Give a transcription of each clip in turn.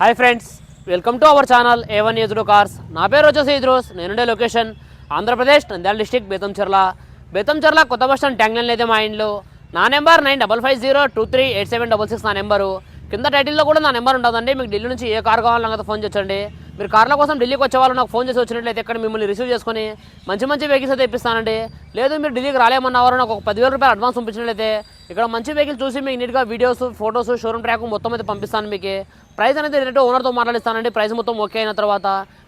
Hi friends welcome to our channel A one Eduru cars నా పేరు వచ్చేసి ఎదురోస్ నేనుండే లొకేషన్ ఆంధ్రప్రదేశ్ నంద్యాల డిస్టిక్ బేతంచెర్ల బేతంచెర్ల కొత్త బస్ స్టాండ్ ట్యాంగ్లైన్ అయితే మా ఇంట్లో నా number nine double five zero two three eight seven double six నా నెంబరు. కింద టైటిల్లో కూడా నా నెంబర్ ఉంటుందండి. మీకు ఢిల్లీ నుంచి ఏ కార్ కావాలన్నా కదా ఫోన్ చేయండి. మీరు కార్ల కోసం ఢిల్లీకి వచ్చే వాళ్ళు నాకు ఫోన్ చేసి వచ్చినట్లయితే ఇక్కడ మిమ్మల్ని రిసీవ్ చేసుకొని మంచి మంచి వెహికల్స్ అయితే ఇప్పిస్తానండి. లేదు మీరు ఢిల్లీకి రాలేమన్నవారు నాకు ఒక పదివేల రూపాయలు అడ్వాన్స్ పంపించినట్లయితే ఇక్కడ మంచి వెహికల్ చూసి మీకు నీట్గా వీడియోస్ ఫోటోస్ షోరూమ్ ట్రాక్ మొత్తం అయితే పంపిస్తాను మీకు. ప్రైస్ అనేది ఏంటంటే ఓనర్తో మాట్లాడిస్తానండి. ప్రైస్ మొత్తం ఓకే అయిన తర్వాత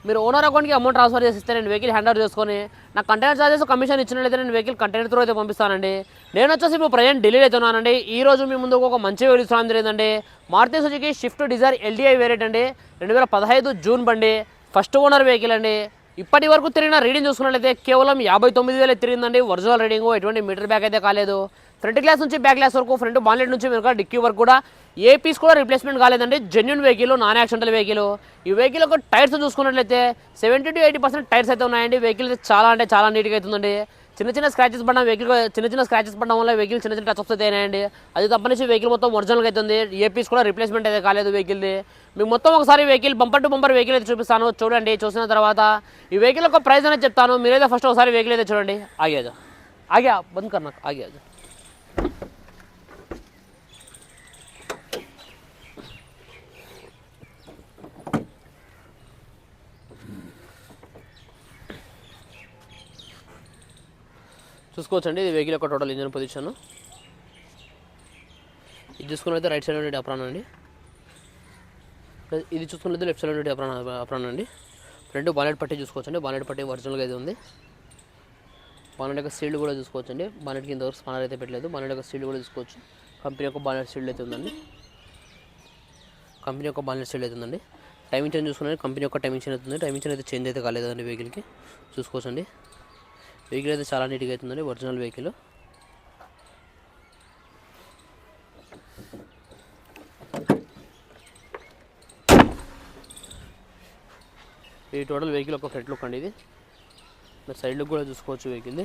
మీరు ఓనర్ అకౌంట్కి అమౌంట్ ట్రాన్స్ఫర్ చేసి ఇస్తే నేను వెహికల్ హ్యాండ్ ఓవర్ చేసుకొని నాకు కంటైనర్ చార్జెస్ కమిషన్ ఇచ్చినట్లయితే నేను వెహికల్ కంటైనర్ త్రూ అయితే పంపిస్తానండి. నేను వచ్చేసి ఇప్పుడు ప్రజెంట్ ఢిల్లీ అయితే ఉన్నానండి ఈ రోజు మీ ముందుకు ఒక మంచి వెహికల్ ఇస్తున్నాం జరిగిందండి. Maruti Suzuki Swift Dzire LDI variant అండి. రెండు వేల పదహైదు జూన్ బండి. ఫస్ట్ ఓనర్ వెహికల్ అండి. ఇప్పటి వరకు తిరిగిన రీడింగ్ చూసుకున్నట్లయితే కేవలం యాభై తొమ్మిది వేలు తిరిగిందండి. ఒరిజినల్ రీడింగ్ ఎటువంటి మీటర్ బ్యాక్ అయితే కాలేదు. ఫ్రంట్ గ్లాస్ నుంచి బ్యాక్ గ్లాస్ వరకు ఫ్రంట్ బాన్లెట్ నుంచి వెనుక డిక్కీ వరకు కూడా ఏ పీస్ కూడా రిప్లేస్మెంట్ కాలేదండి. Genuine vehicle non accidental vehicle ఈ వెహికల్ ఒక టైర్స్ చూసుకున్నట్లయితే seventy to eighty percent tyres అయితే ఉన్నాయండి. వెహికల్ చాలా అంటే చాలా నీట్గా అవుతుందండి. చిన్న చిన్న స్క్రాచెస్ పడడం వెహికల్ చిన్న చిన్న స్క్రాచెస్ పడడం వల్ల వెహికల్ చిన్న చిన్న టచ్ అయితే అయినాయండి. అది తప్పనిసి వెహికల్ మొత్తం ఒరిజినల్గా అవుతుంది. ఏ పీస్ కూడా రిప్లేస్మెంట్ అయితే కాలేదు వెహికల్ది మీకు మొత్తం ఒకసారి vehicle bumper to bumper vehicle అయితే చూపిస్తాను. చూడండి చూసిన తర్వాత ఈ వెహికల్ యొక్క ప్రైస్ అనేది చెప్తాను. మీరైతే ఫస్ట్ ఒకసారి వెహికల్ అయితే చూడండి. ఆగేదా ఆగ్యా బంద్ కన్నా ఆగేదా చూసుకోవచ్చండి. ఇది వెహికల్ యొక్క టోటల్ ఇంజన్ పొజిషన్. ఇది చూసుకున్నట్లయితే రైట్ సైడ్ ఉండే అప్రాన్ అండి. ఇది చూసుకున్నట్లయితే లెఫ్ట్ సైడ్ ఉండే అప్రాన్ అప్రాన్ అండి. ఫ్రంట్ బాలెట్ పట్టి చూసుకోవచ్చండి. బాలెట్ పట్టి ఒరిజినల్గా అయితే ఉంది. బాలెట్ యొక్క సీల్డ్ కూడా చూసుకోవచ్చండి. బాలెట్ కింద వరకు స్పానర్ అయితే పెట్టలేదు. బాలెట్ యొక్క సీల్డ్ కూడా చూసుకోవచ్చు. కంపెనీ యొక్క బాలెట్ సీల్డ్ అయితే ఉందండి. కంపెనీ యొక్క బాలెట్ సీల్డ్ అయితే ఉందండి. టైమింగ్ చేంజ్ చూసుకున్నది కంపెనీ యొక్క టైమింగ్ చేంజ్ అవుతుంది. టైమింగ్ చేంజ్ అయితే చేంజ్ అయితే కాలేదండి వెహికల్కి చూసుకోవచ్చండి. వెహికల్ అయితే చాలా నీట్గా అవుతుందండి ఒరిజినల్ వెహికల్ ఈ టోటల్ వెహికల్ ఒక ఫ్రంట్ లుక్ అండి ఇది. మీరు సైడ్ లుక్ కూడా చూసుకోవచ్చు వెహికల్ది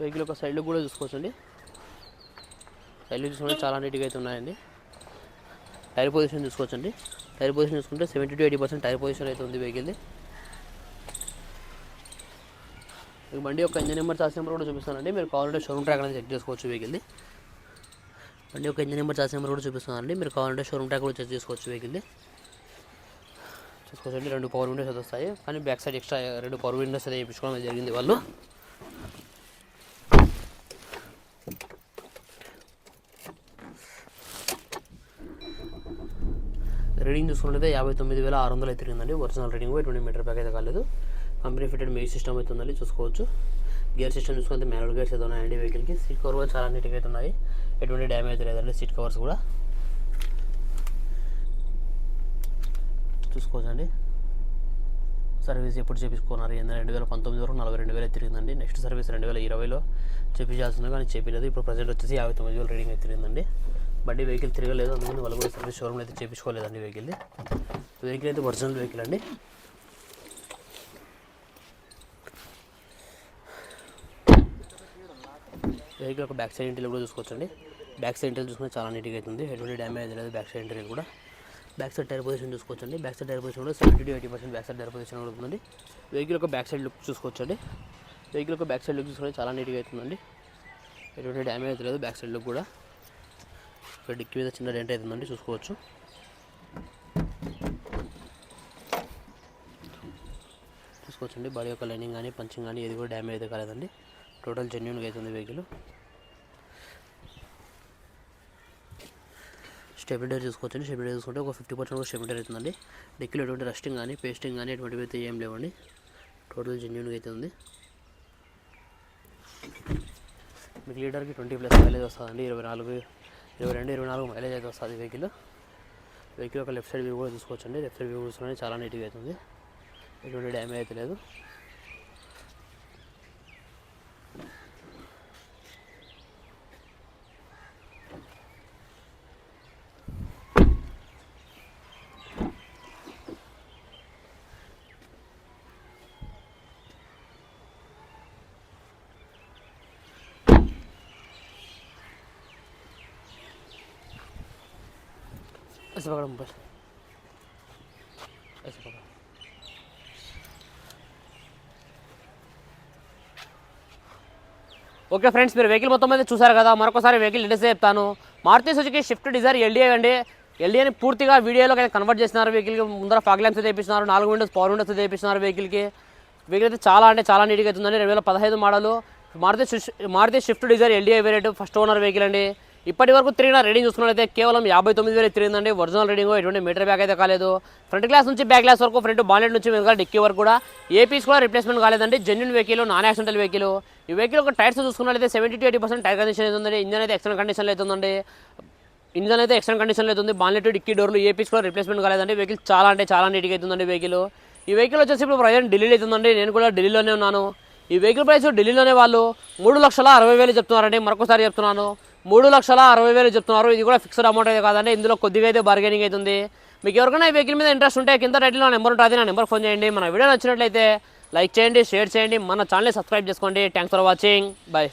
వెహికల్ ఒక సైడ్ లుక్ కూడా చూసుకోవచ్చు అండి సైడ్ లుక్ చూసుకుంటే చాలా నీట్గా అయితే ఉన్నాయండి. టైర్ పొజిషన్ చూసుకోవచ్చండి. టైర్ పొజిషన్ చూసుకుంటే seventy to eighty percent tyre position అయితే ఉంది వెహికల్ది మీకు బండి యొక్క ఇంజన్ నెంబర్ చార్జ్ నెంబర్ కూడా చూపిస్తానండి. మీరు కావాలంటే షోరూమ్ ట్రాక్ అనేది చెక్ చేసుకోవచ్చు వెహికల్ది బండి యొక్క ఇంజన్ నెంబర్ చార్జ్ నెంబర్ కూడా చూపిస్తానండి మీరు కావాలంటే షోరూమ్ ట్రాక్ కూడా చెక్ చేసుకోవచ్చు వెహికల్ది చూసుకోవచ్చండి రెండు పవర్ విండోస్ అయితే వస్తాయి. కానీ బ్యాక్ సైడ్ ఎక్స్ట్రా రెండు పవర్ విండోస్ అయితే వేయించుకోవడం జరిగింది వాళ్ళు. రీడింగ్ చూసుకుంటే యాభై తొమ్మిది వేల ఆరు వందలు అయితే తిరిగిందండి. ఒరిజినల్ రీడింగ్ ఎటువంటి మీటర్ బ్యాక్ అయితే కాలేదు. కంపెనీ ఫిటెడ్ మ్యూజిక్ సిస్టమ్ అయితే ఉందని చూసుకోవచ్చు. గేర్ సిస్టమ్ చూసుకుంటే మ్యానువల్ గేర్స్ అయితే ఉన్నాయండి వెహికల్కి సీట్ కవర్ కూడా చాలా నీట్గా అయితే ఉన్నాయి. ఎటువంటి డ్యామేజ్ లేదండి సీట్ కవర్స్ కూడా. చూసుకోవచ్చండి. సర్వీస్ ఎప్పుడు చేపించుకున్నారు? ఏంటంటే రెండు వేల పంతొమ్మిది వరకు నలభై రెండు వేలు తిరిగిందండి. నెక్స్ట్ సర్వీస్ రెండు వేల ఇరవైలో చేపించాల్సింది కానీ చేపించలేదు. ఇప్పుడు ప్రజెంట్ వచ్చేసి యాభై తొమ్మిది వేలు రీడింగ్ అయితే తిరిగిందండి. బండి వెహికల్ తిరగలేదు. అందుకని వాళ్ళు కూడా సర్వీస్ షోరూమ్లో అయితే చేపించుకోలేదండి వెహికల్ వెహికల్ అయితే ఒరిజినల్ వెహికల్ అండి. వెహికల్ ఒక బ్యాక్ సైడ్ ఇంటీరియర్ కూడా చూసుకోవచ్చండి. బ్యాక్ సైడ్ ఇంటీరియర్ చూసుకుంటే చాలా నీట్గా అవుతుంది ఎటువంటి డ్యామేజ్ లేదు బ్యాక్ సైడ్ ఇంటీరియర్ కూడా. బ్యాక్ సైడ్ టైర్ పొజిషన్ చూసుకోవచ్చండి. బ్యాక్ సైడ్ టైర్ పొజిషన్ కూడా seventy to eighty percent back side tyre position కూడా ఉంటుందండి వెహికల్ ఒక బ్యాక్ సైడ్ లుక్ చూసుకోవచ్చండి. వెహికల్ ఒక బ్యాక్ సైడ్ లుక్ చూసుకుంటే చాలా నీట్గా అవుతుందండి ఎటువంటి డ్యామేజ్ లేదు బ్యాక్ సైడ్ లుక్ కూడా. ఇక్కడ డిక్కి మీద చిన్న డెంట్ అవుతుందండి చూసుకోవచ్చు. చూసుకోవచ్చండి. బాడీ యొక్క లైనింగ్ కానీ పంచింగ్ కానీ ఏది కూడా డ్యామేజ్ అయితే కాలేదండి. టోటల్ జెన్యున్గా అవుతుంది వెహికల్. స్టెబిలైజర్ చూసుకోవచ్చండి. స్టెబిలైజర్ చూసుకుంటే ఒక ఫిఫ్టీ పర్సెంట్ కూడా స్టెబిలిటర్ అవుతుందండి డిక్కీలో ఎటువంటి రస్టింగ్ కానీ పేస్టింగ్ కానీ ఎటువంటివి అయితే ఏం లేవండి. టోటల్ జెన్యున్గా అయితే ఉంది. మీకు లీటర్కి ట్వంటీ ప్లస్ మైలేజ్ వస్తుందండి. ఇరవై నాలుగు ఇరవై రెండు ఇరవై నాలుగు మైలేజ్ అయితే వస్తుంది వెహికల్. వెహికల్ ఒక లెఫ్ట్ సైడ్ వ్యూ కూడా చూసుకోవచ్చండి. లెఫ్ట్ సైడ్ వ్యూ చూసుకుంటే చాలా నీట్గా అవుతుంది ఎటువంటి డ్యామేజ్ అయితే లేదు. ऐसे पकड़ मोबाइल ఓకే ఫ్రెండ్స్ మీరు వెహికల్ మొత్తం అయితే చూసారు కదా మరొకసారి వెహికల్ డీటెయిల్స్ చెప్తాను Maruti Suzuki Swift Dzire LDA అండి ఎల్డీఏని పూర్తిగా వీడియోలోకి అయితే కన్వర్ట్ చేస్తున్నారు వెహికల్కి ముందర ఫాగ్ ల్యాంప్స్ తెప్పిస్తున్నారు నాలుగు విండోస్ పవర్ విండోస్ తెప్పిస్తున్నారు వెహికల్కి వెహికల్ అయితే చాలా అంటే చాలా నీట్గా అవుతుందండి రెండు వేల పదహైదు model Maruti swift- Maruti Swift Dzire LDA variant first owner vehicle అండి ఇప్పటి వరకు తిరిగిన రీడింగ్ చూసుకున్నట్లయితే కేవలం యాభై తొమ్మిది వేలు తిరిగిందండి. ఒరిజినల్ రీడింగ్ ఎటువంటి మీటర్ బ్యాక్ అయితే కాలేదు. ఫ్రంట్ గ్లాస్ నుంచి బ్యాక్ గ్లాస్ వరకు ఫ్రంట్ బాలెట్ నుంచి వెనకాల డిక్కీ వరకు కూడా ఏ పీస్ కూడా రిప్లేస్మెంట్ కాలేదండి. Genuine vehicle non accidental vehicle ఈ వెహికల్ ఒక టైర్స్ చూసుకున్నట్లయితే seventy to eighty percent tyre condition అయితే ఇంజన్ అయితే ఎక్సలెంట్ కండిషన్లో అవుతుందండి ఇంజన్ అయితే ఎక్సలెంట్ కండిషన్లో అవుతుంది బాలెట్ డిక్కీ డోర్లు ఏ పీస్ కూడా రిప్లేస్మెంట్ కాలేదండి. వెహికల్ చాలా అంటే చాలా నీట్గా అవుతుందండి వెహికల్ ఈ వెహికల్ వచ్చేసి ఇప్పుడు ప్రజెంట్ ఢిల్లీలో అవుతుందండి నేను కూడా ఢిల్లీలోనే ఉన్నాను. ఈ వెహికల్ ప్రైస్ ఢిల్లీలోనే వాళ్ళు మూడు లక్షల అరవై వేలు చెప్తున్నారండి. మరొకసారి చెప్తున్నాను. మూడు లక్షల అరవై వేలు చెప్తున్నారు. ఇది కూడా ఫిక్స్డ్ అమౌంట్ అయితే కాదండి. ఇందులో కొద్దిగా అయితే బార్గెనింగ్ అవుతుంది. మీకు ఎవరికైనా ఈ వెహికల్ మీద ఇంట్రెస్ట్ ఉంటే కింద టైటిల్లో నెంబర్ ఉంటుంది. నా నెంబర్ ఫోన్ చేయండి. మన వీడియో నచ్చినట్లయితే లైక్ చేయండి షేర్ చేయండి. మన ఛానల్ని సబ్స్క్రైబ్ చేసుకోండి. Thanks for watching bye